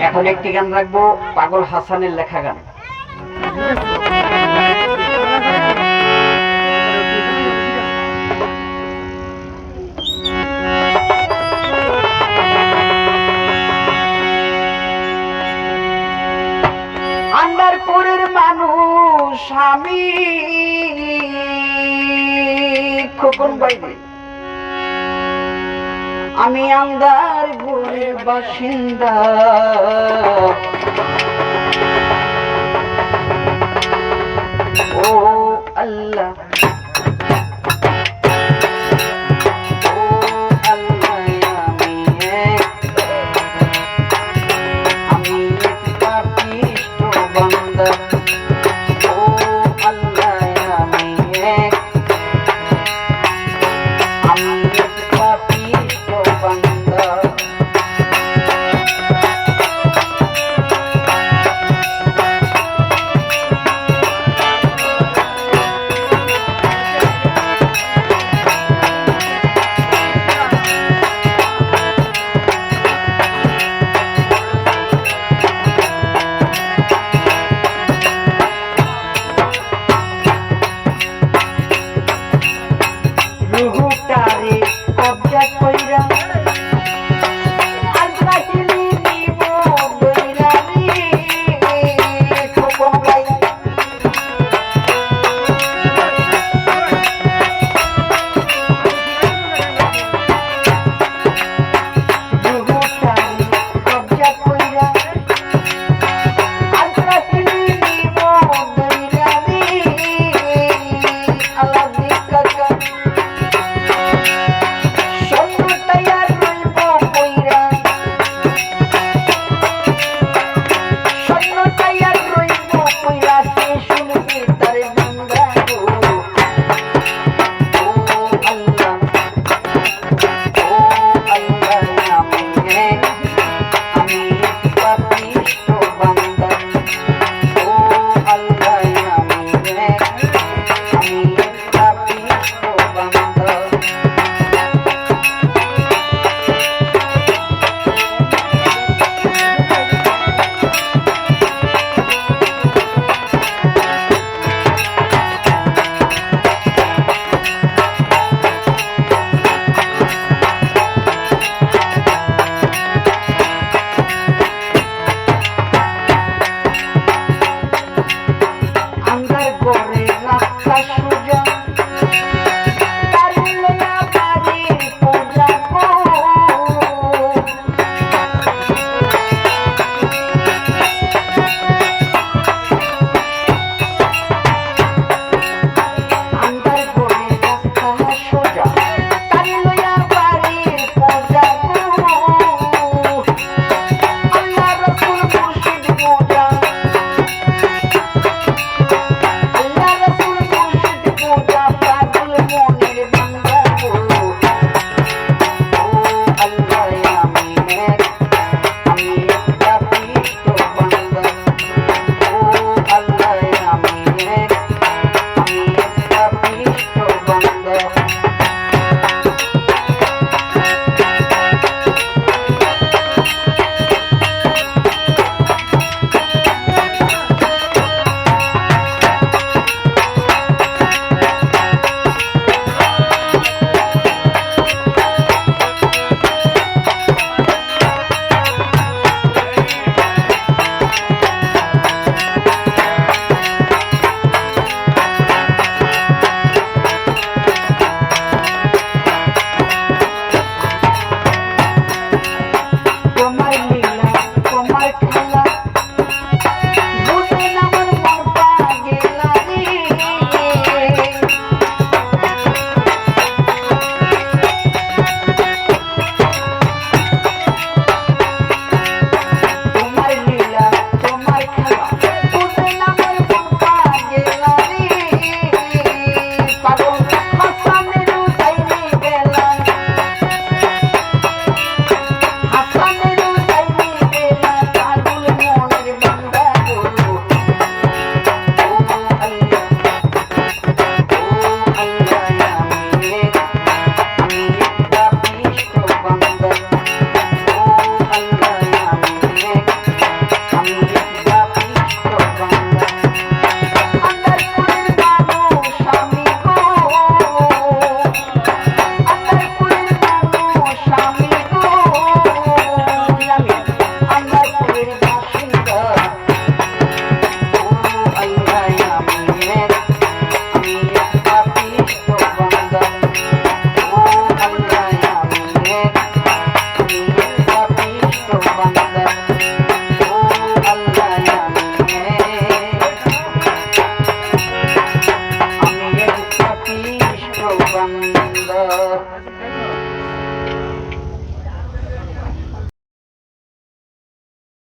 এখন একটি গান রাখব পাগল হাসানের লেখা গান। মানুষ আমি। খোকন বাইরে আমি আমদার গুড়ের বাসিন্দা ও আল্লাহ Thank you. Hare Krishna. করিলাম সুজন